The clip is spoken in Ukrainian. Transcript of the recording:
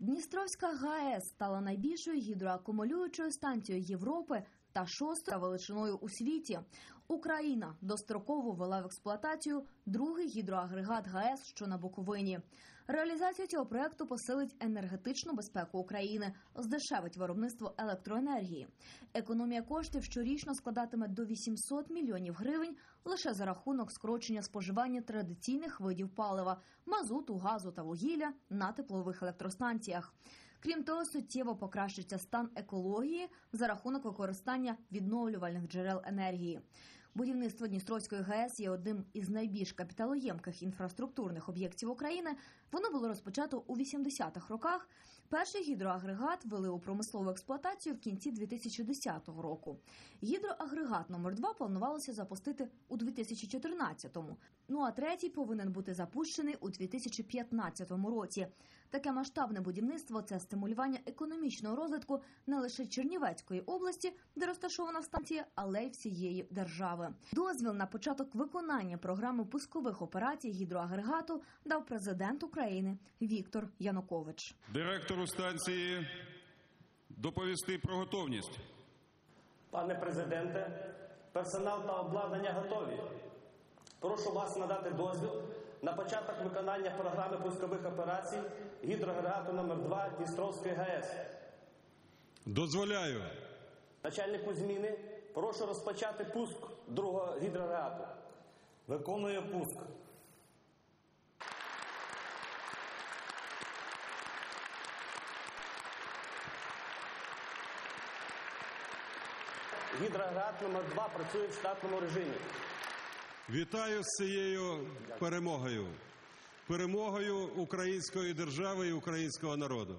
Дністровська ГАЕС стала найбільшою гідроакумулюючою станцією Європи та шостою величиною у світі. Україна достроково ввела в експлуатацію другий гідроагрегат ГАЕС, що на Буковині. Реалізація цього проекту посилить енергетичну безпеку України, здешевить виробництво електроенергії. Економія коштів щорічно складатиме до 800 мільйонів гривень лише за рахунок скорочення споживання традиційних видів палива мазуту, газу та вугілля на теплових електростанціях. Крім того, суттєво покращиться стан екології за рахунок використання відновлювальних джерел енергії. Будівництво Дністровської ГАЕС є одним із найбільш капіталоємких інфраструктурних об'єктів України. Воно було розпочато у 80-х роках. Перший гідроагрегат ввели у промислову експлуатацію в кінці 2010 року. Гідроагрегат номер 2 планувалося запустити у 2014-му. Ну а третій повинен бути запущений у 2015 році. Таке масштабне будівництво це стимулювання економічного розвитку не лише Чернівецької області, де розташована станція, але й всієї держави. Дозвіл на початок виконання програми пускових операцій гідроагрегату дав президент України Віктор Янукович. Директору станції доповісти про готовність. Пане президенте, персонал та обладнання готові. Прошу вас надати дозвіл на початок виконання програми пускових операцій гідроагрегату номер 2 Дністровської ГАЕС. Дозволяю. Начальнику зміни, прошу розпочати пуск другого гідроагрегату. Виконую пуск. Гідроагрегат номер 2 працює в штатному режимі. Вітаю з цією перемогою. Перемогою української держави і українського народу.